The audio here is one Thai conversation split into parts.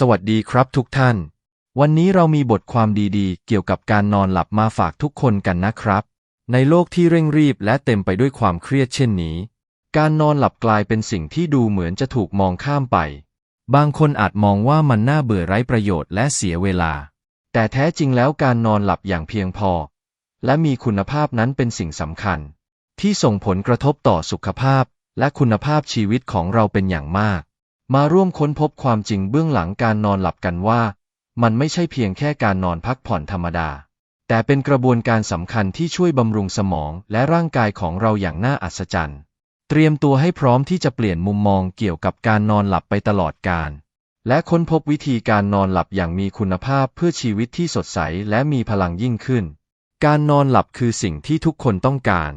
สวัสดีครับทุกท่าน วันนี้เรามีบทความดีๆ เกี่ยวกับการนอนหลับมาฝากทุกคนกันนะครับ ในโลกที่เร่งรีบและเต็มไปด้วยความเครียดเช่นนี้ การนอนหลับกลายเป็นสิ่งที่ดูเหมือนจะถูกมองข้ามไป บางคนอาจมองว่ามันน่าเบื่อไร้ประโยชน์และเสียเวลา แต่แท้จริงแล้วการนอนหลับอย่างเพียงพอ และมีคุณภาพนั้นเป็นสิ่งสำคัญ ที่ส่งผลกระทบต่อสุขภาพและคุณภาพชีวิตของเราเป็นอย่างมาก มาร่วมค้นพบความจริงเบื้องหลังการนอนหลับกันว่า มันไม่ใช่เพียงแค่การนอนพักผ่อนธรรมดา แต่เป็นกระบวนการสำคัญที่ช่วยบำรุงสมองและร่างกายของเราอย่างน่าอัศจรรย์ เตรียมตัวให้พร้อมที่จะเปลี่ยนมุมมองเกี่ยวกับการนอนหลับไปตลอดกาลและค้นพบวิธีการนอนหลับอย่างมีคุณภาพเพื่อชีวิตที่สดใสและมีพลังยิ่งขึ้น การนอนหลับคือสิ่งที่ทุกคนต้องการ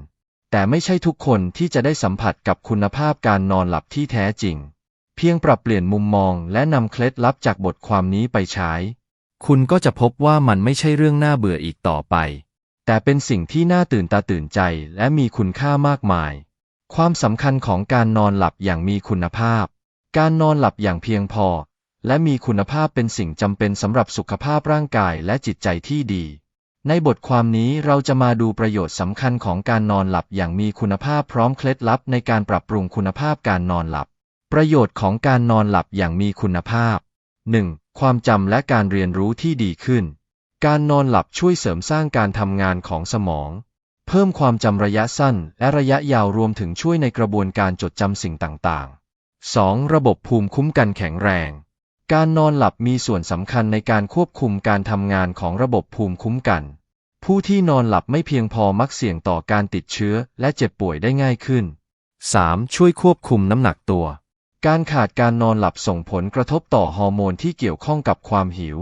แต่ไม่ใช่ทุกคนที่จะได้สัมผัสกับคุณภาพการนอนหลับที่แท้จริง เพียงปรับเปลี่ยนมุมมองและนำเคล็ดลับจากบทความนี้ไปใช้ คุณก็จะพบว่ามันไม่ใช่เรื่องน่าเบื่ออีกต่อไป แต่เป็นสิ่งที่น่าตื่นตาตื่นใจและมีคุณค่ามากมาย ความสำคัญของการนอนหลับอย่างมีคุณภาพ การนอนหลับอย่างเพียงพอ และมีคุณภาพเป็นสิ่งจำเป็นสำหรับสุขภาพร่างกายและจิตใจที่ดีในบทความนี้เราจะมาดูประโยชน์สำคัญของการนอนหลับอย่างมีคุณภาพพร้อมเคล็ดลับในการปรับปรุงคุณภาพการนอนหลับ ประโยชน์ของการนอนหลับอย่างมีคุณภาพ 1. ความจำและการเรียนรู้ที่ดีขึ้น การนอนหลับช่วยเสริมสร้างการทำงานของสมอง เพิ่มความจำระยะสั้นและระยะยาวรวมถึงช่วยในกระบวนการจดจำสิ่งต่างๆ 2. ระบบภูมิคุ้มกันแข็งแรง การนอนหลับมีส่วนสำคัญในการควบคุมการทำงานของระบบภูมิคุ้มกัน ผู้ที่นอนหลับไม่เพียงพอมักเสี่ยงต่อการติดเชื้อและเจ็บป่วยได้ง่ายขึ้น 3. ช่วยควบคุมน้ำหนักตัว การขาดการนอนหลับส่งผลกระทบต่อฮอร์โมนที่เกี่ยวข้องกับความหิว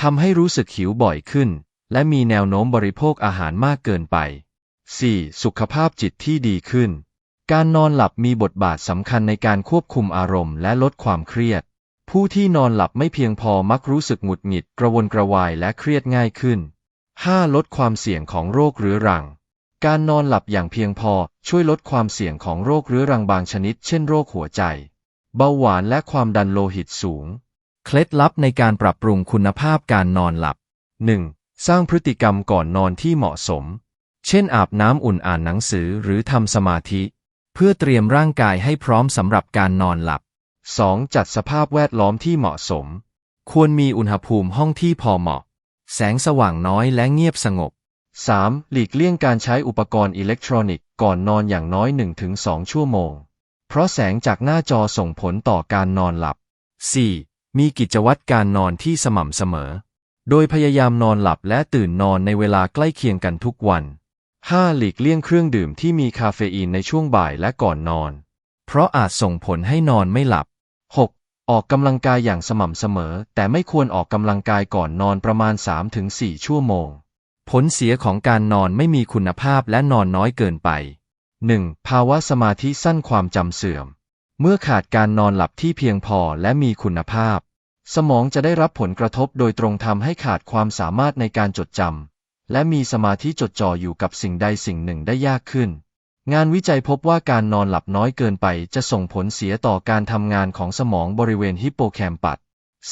ทำให้รู้สึกหิวบ่อยขึ้น และมีแนวโน้มบริโภคอาหารมากเกินไป 4. สุขภาพจิตที่ดีขึ้น การนอนหลับมีบทบาทสำคัญในการควบคุมอารมณ์และลดความเครียด ผู้ที่นอนหลับไม่เพียงพอมักรู้สึกหงุดหงิดกระวนกระวายและเครียดง่ายขึ้น 5. ลดความเสี่ยงของโรคเรื้อรัง การนอนหลับอย่างเพียงพอช่วยลดความเสี่ยงของโรคเรื้อรังบางชนิด เช่นโรคหัวใจ เบาหวานและความดันโลหิตสูง เคล็ดลับในการปรับปรุงคุณภาพการนอนหลับ 1. สร้างพฤติกรรมก่อนนอนที่เหมาะสม เช่นอาบน้ำอุ่นอ่านหนังสือหรือทำสมาธิ เพื่อเตรียมร่างกายให้พร้อมสำหรับการนอนหลับ 2. จัดสภาพแวดล้อมที่เหมาะสม ควรมีอุณหภูมิห้องที่พอเหมาะ แสงสว่างน้อยและเงียบสงบ 3. หลีกเลี่ยงการใช้อุปกรณ์อิเล็กทรอนิกส์ก่อนนอนอย่างน้อย 1-2 ชั่วโมง เพราะแสงจากหน้าจอส่งผลต่อการนอนหลับ 4. มีกิจวัตรการนอนที่สม่ำเสมอ โดยพยายามนอนหลับและตื่นนอนในเวลาใกล้เคียงกันทุกวัน 5. หลีกเลี่ยงเครื่องดื่มที่มีคาเฟอีนในช่วงบ่ายและก่อนนอน เพราะอาจส่งผลให้นอนไม่หลับ 6. ออกกำลังกายอย่างสม่ำเสมอ แต่ไม่ควรออกกำลังกายก่อนนอนประมาณ 3-4 ชั่วโมง ผลเสียของการนอนไม่มีคุณภาพและนอนน้อยเกินไป 1. ภาวะสมาธิสั้นความจำเสื่อม เมื่อขาดการนอนหลับที่เพียงพอและมีคุณภาพ สมองจะได้รับผลกระทบโดยตรงทำให้ขาดความสามารถในการจดจำและมีสมาธิจดจ่ออยู่กับสิ่งใดสิ่งหนึ่งได้ยากขึ้น งานวิจัยพบว่าการนอนหลับน้อยเกินไปจะส่งผลเสียต่อการทำงานของสมองบริเวณฮิปโปแคมปัส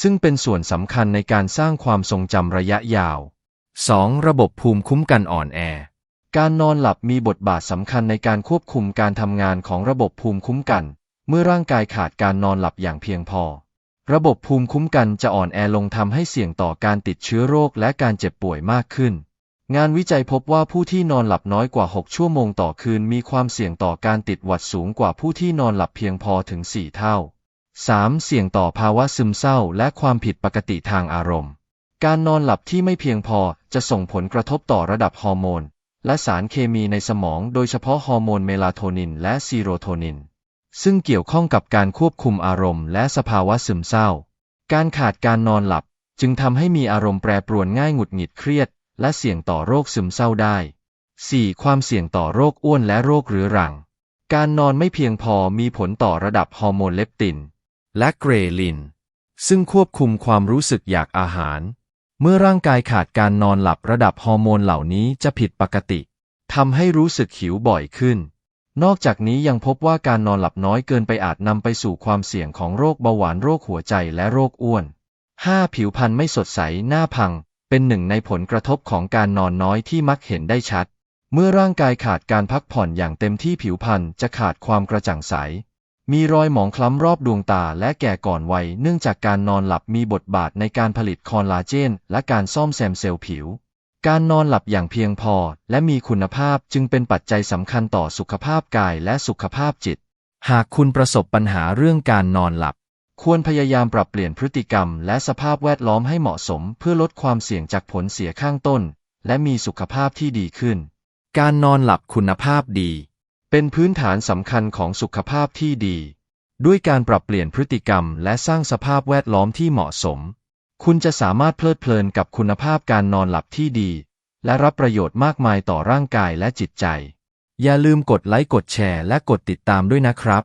ซึ่งเป็นส่วนสำคัญในการสร้างความทรงจำระยะยาว 2. ระบบภูมิคุ้มกันอ่อนแอ การนอนหลับมีบทบาทสำคัญในการควบคุมการทำงานของระบบภูมิคุ้มกัน เมื่อร่างกายขาดการนอนหลับอย่างเพียงพอ ระบบภูมิคุ้มกันจะอ่อนแอลงทำให้เสี่ยงต่อการติดเชื้อโรคและการเจ็บป่วยมากขึ้น งานวิจัยพบว่าผู้ที่นอนหลับน้อยกว่า 6 ชั่วโมงต่อคืนมีความเสี่ยงต่อการติดหวัดสูงกว่าผู้ที่นอนหลับเพียงพอถึง 4 เท่า 3. เสี่ยงต่อภาวะซึมเศร้าและความผิดปกติทางอารมณ์ การนอนหลับที่ไม่เพียงพอจะส่งผลกระทบต่อระดับฮอร์โมน และสารเคมีในสมองโดยเฉพาะฮอร์โมนเมลาโทนินและซีโรโทนิน ซึ่งเกี่ยวข้องกับการควบคุมอารมณ์และสภาวะซึมเศร้า การขาดการนอนหลับจึงทำให้มีอารมณ์แปรปรวนง่ายหงุดหงิดเครียด และเสี่ยงต่อโรคซึมเศร้าได้ 4. ความเสี่ยงต่อโรคอ้วนและโรคเรื้อรัง การนอนไม่เพียงพอมีผลต่อระดับฮอร์โมนเลปติน และเกรลิน ซึ่งควบคุมความรู้สึกอยากอาหาร เมื่อร่างกายขาดการนอนหลับระดับฮอร์โมนเหล่านี้จะผิดปกติทำให้รู้สึกหิวบ่อยขึ้น นอกจากนี้ยังพบว่าการนอนหลับน้อยเกินไปอาจนำไปสู่ความเสี่ยงของโรคเบาหวานโรคหัวใจและโรคอ้วน 5. ผิวพรรณไม่สดใสหน้าพัง เป็นหนึ่งในผลกระทบของการนอนน้อยที่มักเห็นได้ชัด เมื่อร่างกายขาดการพักผ่อนอย่างเต็มที่ผิวพรรณจะขาดความกระจ่างใส มีรอยหมองคล้ำรอบดวงตาและแก่ก่อนวัยเนื่องจากการนอนหลับมีบทบาทในการผลิตคอลลาเจน และการซ่อมแซมเซลล์ผิว การนอนหลับอย่างเพียงพอและมีคุณภาพจึงเป็นปัจจัยสำคัญต่อสุขภาพกายและสุขภาพจิต หากคุณประสบปัญหาเรื่องการนอนหลับ ควรพยายามปรับเปลี่ยนพฤติกรรม และสภาพแวดล้อมให้เหมาะสม เพื่อลดความเสี่ยงจากผลเสียข้างต้น และมีสุขภาพที่ดีขึ้น การนอนหลับคุณภาพดี เป็นพื้นฐานสำคัญของสุขภาพที่ดี ด้วยการปรับเปลี่ยนพฤติกรรม และสร้างสภาพแวดล้อมที่เหมาะสม คุณจะสามารถเพลิดเพลินกับคุณภาพการนอนหลับที่ดี และรับประโยชน์มากมายต่อร่างกายและจิตใจ อย่าลืมกดไลค์กดแชร์และกดติดตามด้วยนะครับ